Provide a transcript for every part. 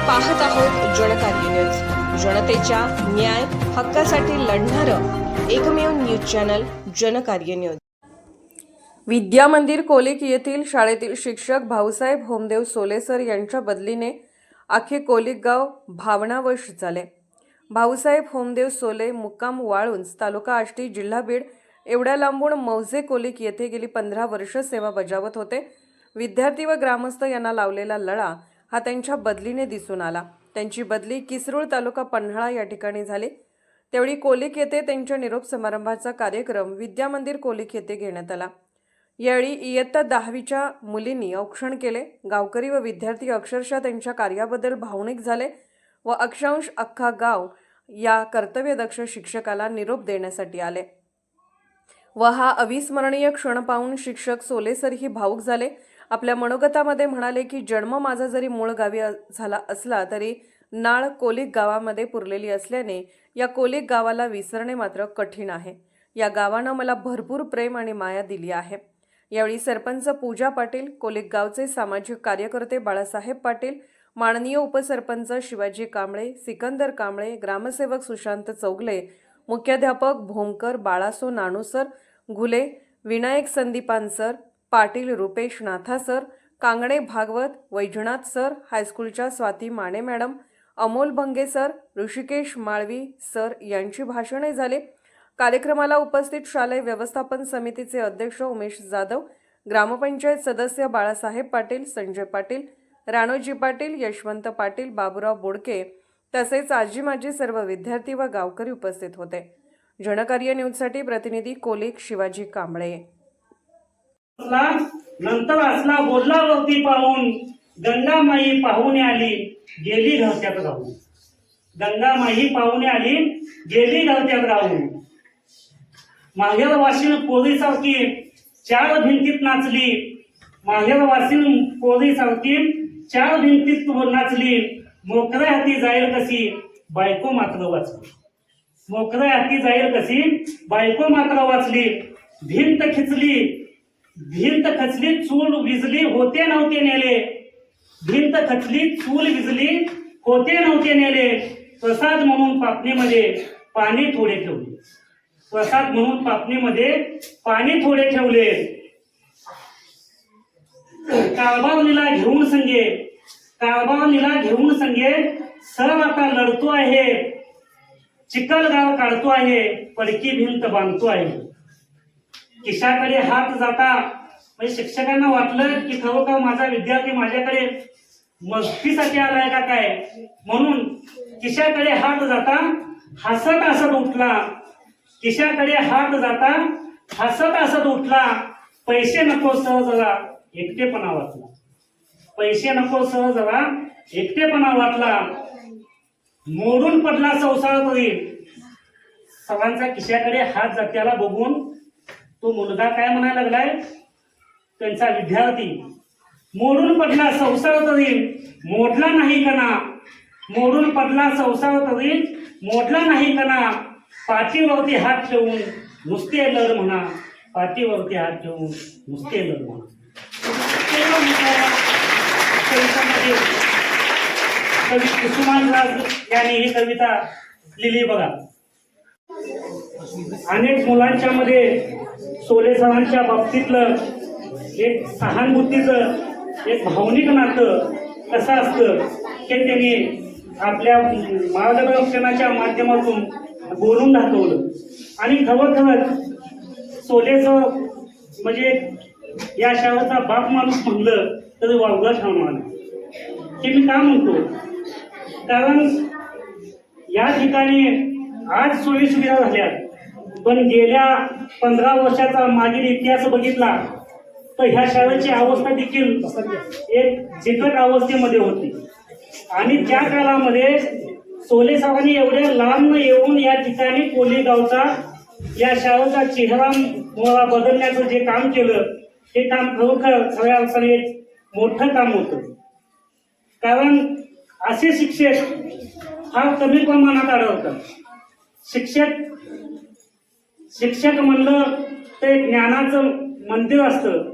पाहत आहोत जनकार्य न्यूज. जनतेच्या न्याय हक्कासाठी लढणारं एकमेव news channel Jankarya news. Vidya Mandir Kolik येथील शाळेतील शिक्षक भाऊसाहेब होमदेव सोलेसर यांच्या बदलीने अखे कोलिक गाव भावनावश झाले. भाऊसाहेब होमदेव सोले मुक्काम वाळुंज तालुका आष्टी जिल्हा बीड एवढ्या लांबून मौजे कोलिक येथे गेली पंधरा वर्ष सेवा बजावत होते. विद्यार्थी व ग्रामस्थ यांना लावलेला लळा हा त्यांच्या बदलीने दिसून आला. त्यांची बदली किसरूळ तालुका पन्हाळा या ठिकाणी झाली. त्यावेळी कोलिक येथे त्यांच्या निरोप समारंभाचा कार्यक्रम विद्या मंदिर कोलिक येथे घेण्यात आला. यावेळी इयत्ता दहावीच्या मुलींनी औक्षण केले. गावकरी व विद्यार्थी अक्षरशः त्यांच्या कार्याबद्दल भावनिक झाले व अक्षांश अख्खा गाव या कर्तव्यदक्ष शिक्षकाला निरोप देण्यासाठी आले. व हा अविस्मरणीय क्षण पाहून शिक्षक सोलेसरही भावुक झाले. आपल्या मनोगतामध्ये म्हणाले की जन्म माझा जरी मूळ गावी झाला असला तरी नाळ कोलिक गावामध्ये पुरलेली असल्याने या कोलिक गावाला विसरणे मात्र कठीण आहे. या गावानं मला भरपूर प्रेम आणि माया दिली आहे. यावेळी सरपंच पूजा पाटील कोलिक गावचे सामाजिक कार्यकर्ते बाळासाहेब पाटील माननीय उपसरपंच शिवाजी कांबळे सिकंदर कांबळे ग्रामसेवक सुशांत चौगले मुख्याध्यापक Bhomkar Balaso Nanusar Ghule Vinayak Sandipan sir Patil Rupesh Natha sir Kangane Bhagwat Vaijnath sir हायस्कूलच्या Swati Mane madam Amol Bhange sir Rushikesh Malvi sir यांची भाषणे झाले. कार्यक्रमाला उपस्थित शालेय व्यवस्थापन समितीचे अध्यक्ष उमेश जाधव ग्रामपंचायत सदस्य बाळासाहेब पाटील संजय पाटील राणोजी पाटील यशवंत पाटील बाबुराव बोडके तसेच आजी माजी सर्व विद्यार्थी व गावकरी उपस्थित होते. जनकार्य न्यूजसाठी प्रतिनिधी कोलिक शिवाजी कांबळे. नंतर असला बोलला वरती पाहून गंगामाई पाहुणे आली गेली घरत्यात राहून. गंगामाई पाहुणे आली गेली घरत्यात राहून. माहेर वाशीन पोरीसारखी चार भिंतीत नाचली. माहेर वाशीन पोरीसारखी चार भिंतीत नाचली. मोकऱ्या हाती जाईल कशी बायको मात्र वाचली. मोकऱ्या हाती जाईल कशी बायको मात्र वाचली. भिंत खिचली. भिंत खचली चूल विजली होते नव्हते नेले. भिंत खचली चूल विजली होते नव्हते नेले. प्रसाद म्हणून पापणीमध्ये पाणी थोडे ठेवले. प्रसाद म्हणून पापणीमध्ये पाणी थोडे ठेवले. काळबावणीला घेऊन संगे. काळबावणीला घेऊन संगे सर आता लढतो आहे. चिखलगाव काढतो आहे पडकी भिंत बांधतो आहे. खिशाकडे हात जाता. म्हणजे शिक्षकांना वाटलं की खरोखर माझा विद्यार्थी माझ्याकडे मस्तीसाठी आलाय का काय? म्हणून खिशाकडे हात जाता हसत हसत उठला. खिशाकडे हात जाता हसत हसत उठला. पैसे नको सह जरा एकटेपणा वाचला पैसे नको सहज जरा एकटेपणा वाटला. मोडून पडला संसार तरी. सर्वांचा खिशाकडे हात जात्याला बघून तो मुलगा काय म्हणायला लागलाय? त्यांचा विद्यार्थी. मोडून पडला संसार तरी मोडला नाही कना मोडून पडला संसार तरी मोडला नाही कना पाठीवरती हात ठेवून नुसते लढ म्हणा. पाठीवरती हात ठेवून नुसते लढ म्हणा. तेव्हा कवी कुसुमानराज यांनी ही कविता लिहिली बघा. अनेक मुलांच्या मध्ये सोले सरांच्या बाबतीतलं एक सहानुभूतीचं एक भावनिक नातं कसं असतं ते त्यांनी आपल्या मार्गदर्शनाच्या माध्यमातून बोलून दाखवलं. आणि खरोखरच सोलेचं म्हणजे या शाळेचा बाप माणूस म्हणलं तर वावगा ठरणार हे मी का म्हणतो? कारण या ठिकाणी आज सोयी सुविधा झाल्या पण गेल्या पंधरा वर्षाचा मागील इतिहास बघितला तर ह्या शाळेची अवस्था देखील एक चिकट अवस्थेमध्ये होती. आणि त्या काळामध्ये सोले साहेबांनी एवढ्या लांब येऊन या ठिकाणी कोली गावचा या शाळेचा चेहरा मुळा बदलण्याचं जे काम केलं हे काम खरोखर खऱ्या अर्थाने एक मोठं काम होतं. कारण असे शिक्षक फार कमी प्रमाणात आढळतात. शिक्षक शिक्षक म्हणलं ते ज्ञानाचं मंदिर असतं.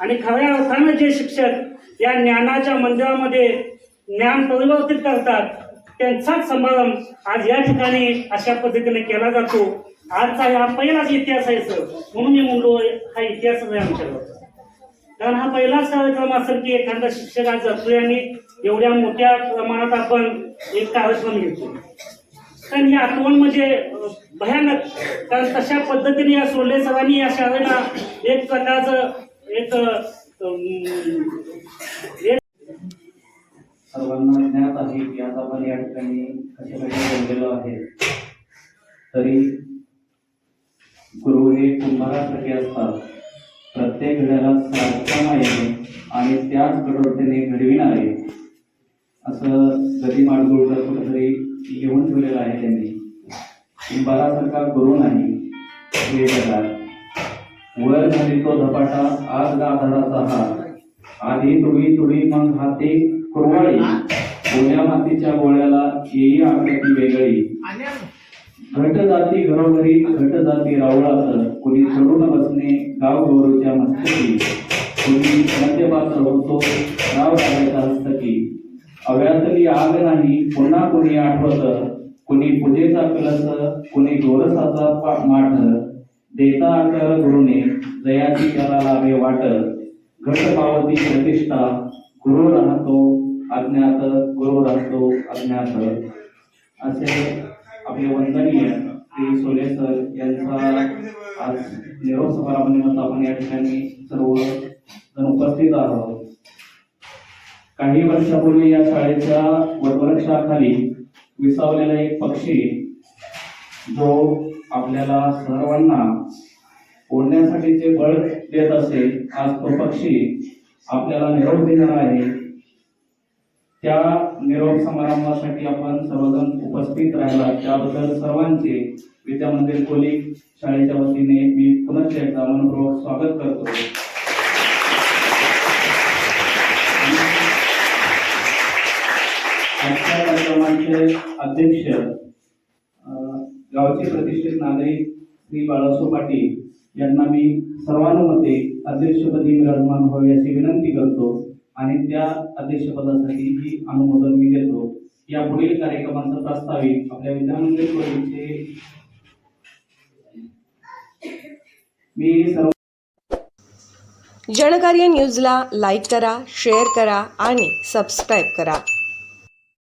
आणि खऱ्या अर्थानं जे शिक्षक या ज्ञानाच्या मंदिरामध्ये ज्ञान परिवर्तित करतात त्यांचाच समारंभ आज या ठिकाणी अशा पद्धतीने केला जातो. आजचा हा पहिलाच इतिहास आहे सर. म्हणून मी म्हणलो हा इतिहासच आहे आमच्याकडे कारण हा पहिलाच कार्यक्रम असेल की एखादा शिक्षक आज जातोय आणि एवढ्या मोठ्या प्रमाणात आपण एक कार्यक्रम घेतो कारण ही आठवण म्हणजे भयानक. कारण तशा पद्धतीने या सोले सरांनी या शाळेला एक प्रकारचं एक सर्वांना ज्ञात आहे की आज आपण या ठिकाणी कशासाठी बोललेलो आहे तरी गुरु हे कुंभारासारखे असतात. प्रत्येक घड्याला साधता येणे आणि त्याच कठोरतेने आहे. असं गदी माडगुळकर कुठेतरी लिहून ठेवलेलं आहे त्यांनी. बरासारखा गुरु नाही. हे जगात. वर झाली तो झपाटा आज गाधाडाचा हात. आधी तुडी तुडी मग हाते कुरवाळी. गोळ्या मातीच्या गोळ्याला येई आकृती वेगळी. घट जाती घरोघरी घट जाती रावळात कुणी चढून बसणे गाव गौरवच्या मस्तकी. कुणी मद्यपात्र होतो राव राजाच्या हस्तकी. अव्यातली आग नाही पुन्हा कुणी आठवत. कुणी पूजेचा कलस कुणी गोरसाचा माठ देता आकर गुरुने जयाची त्याला लावे वाट घट पावती प्रतिष्ठा गुरु राहतो अज्ञात गुरु राहतो अज्ञात. असे आपले वंदनीय श्री सोले सर यांचा आज निरोप समारंभानिमित्त आपण या ठिकाणी सर्व जण उपस्थित आहोत. काही वर्षापूर्वी या शाळेच्या वटवृक्षाखाली विसावलेला एक पक्षी जो आपल्याला सर्वांना ओढण्यासाठी जे बळ देत असे आज तो पक्षी आपल्याला निरोप देणार आहे. त्या निरोप समारंभासाठी आपण सर्वजण उपस्थित राहिला त्याबद्दल सर्वांचे विद्या मंदिर कोली शाळेच्या वतीने मी पुनश्च एकदा मनपूर्वक स्वागत करतो. कार्यक्रमाचे अध्यक्ष गावचे प्रतिष्ठित नागरिक श्री बाळासो पाटील यांना मी सर्वानुमते अध्यक्षपदी विराजमान व्हावी अशी विनंती करतो आणि त्या अध्यक्षपदासाठी ही अनुमोदन मी देतो या पुढील कार्यक्रमांचा प्रस्तावित आपल्या विद्यामंदिर मी सर्व जनकार्य न्यूजला लाईक करा शेअर करा आणि सबस्क्राईब करा.